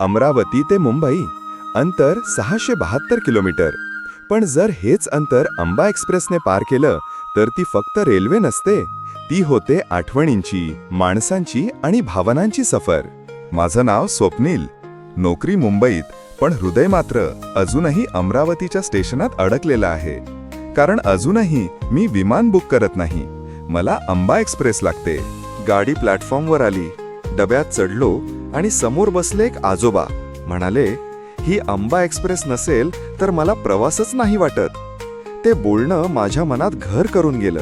अमरावती ते मुंबई. अंतर सहाशे बहात्तर किलोमीटर. पण जर हेच अंतर अंबा एक्सप्रेसने पार केलं तर ती फक्त रेल्वे नसते. ती होते आठवणींची माणसांची आणि भावनांची सफर. माझं नाव स्वप्नील. नोकरी मुंबईत पण हृदय मात्र अजूनही अमरावतीच्या स्टेशनात अडकलेलं आहे. कारण अजूनही मी विमान बुक करत नाही. मला अंबा एक्सप्रेस लागते. गाडी प्लॅटफॉर्मवर आली. डब्यात चढलो आणि समोर बसले एक आजोबा. म्हणाले ही अंबा एक्सप्रेस नसेल तर मला प्रवासच नाही वाटत. ते बोलणं माझ्या मनात घर करून गेलं.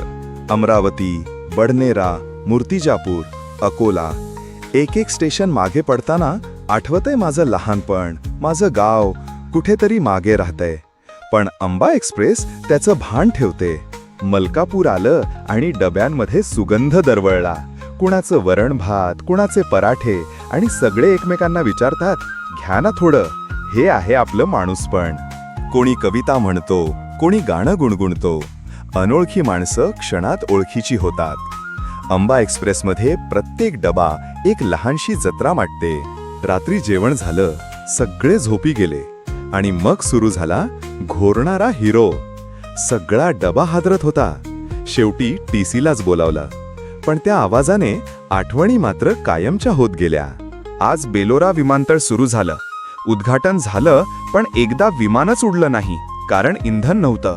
अमरावती बडनेरा मूर्तिजापूर अकोला. एक एक स्टेशन मागे पडताना आठवतंय माझं लहानपण माझं गाव कुठेतरी मागे राहतंय. पण अंबा एक्सप्रेस त्याचं भान ठेवते. मलकापूर आलं आणि डब्यांमध्ये सुगंध दरवळला. कुणाचं वरण भात कुणाचे पराठे आणि सगळे एकमेकांना विचारतात घ्या ना थोडं हे आहे आपलं माणूसपण. कोणी कविता म्हणतो कोणी गाणं गुणगुणतो. अनोळखी माणसं क्षणात ओळखीची होतात. अंबा एक्सप्रेसमध्ये प्रत्येक डबा एक लहानशी जत्रा माटते रात्री जेवण झालं सगळे झोपी गेले आणि मग सुरू झाला घोरणारा हिरो. सगळा डबा हादरत होता. शेवटी टीसीलाच बोलावला. पण त्या आवाजाने आठवणी मात्र कायमच्या होत गेल्या. आज बेलोरा विमानतळ सुरू झालं. उद्घाटन झालं पण एकदा विमानच उडलं नाही कारण इंधन नव्हतं.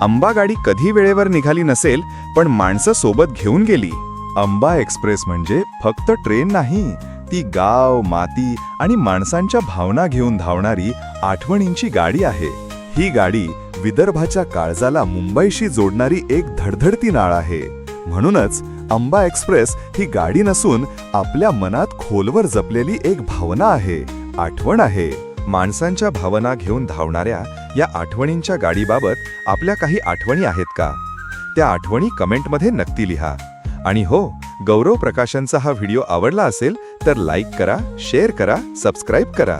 अंबा गाडी कधी वेळेवर निघाली नसेल पण माणसं सोबत घेऊन गेली. अंबा एक्सप्रेस म्हणजे फक्त ट्रेन नाही ती गाव माती आणि माणसांच्या भावना घेऊन धावणारी आठवणींची गाडी आहे. ही गाडी विदर्भाच्या काळजाला मुंबईशी जोडणारी एक धडधडती नाळ आहे. म्हणूनच अंबा एक्सप्रेस ही गाडी नसून आपल्या मनात खोलवर जपलेली एक भावना आहे आठवण आहे. माणसांच्या भावना घेऊन धावणाऱ्या या आठवणींच्या गाडीबाबत आपल्या काही आठवणी आहेत का? त्या आठवणी कमेंटमध्ये नक्की लिहा. आणि हो गौरव प्रकाशनचा हा व्हिडिओ आवडला असेल तर लाईक करा शेअर करा सबस्क्राईब करा.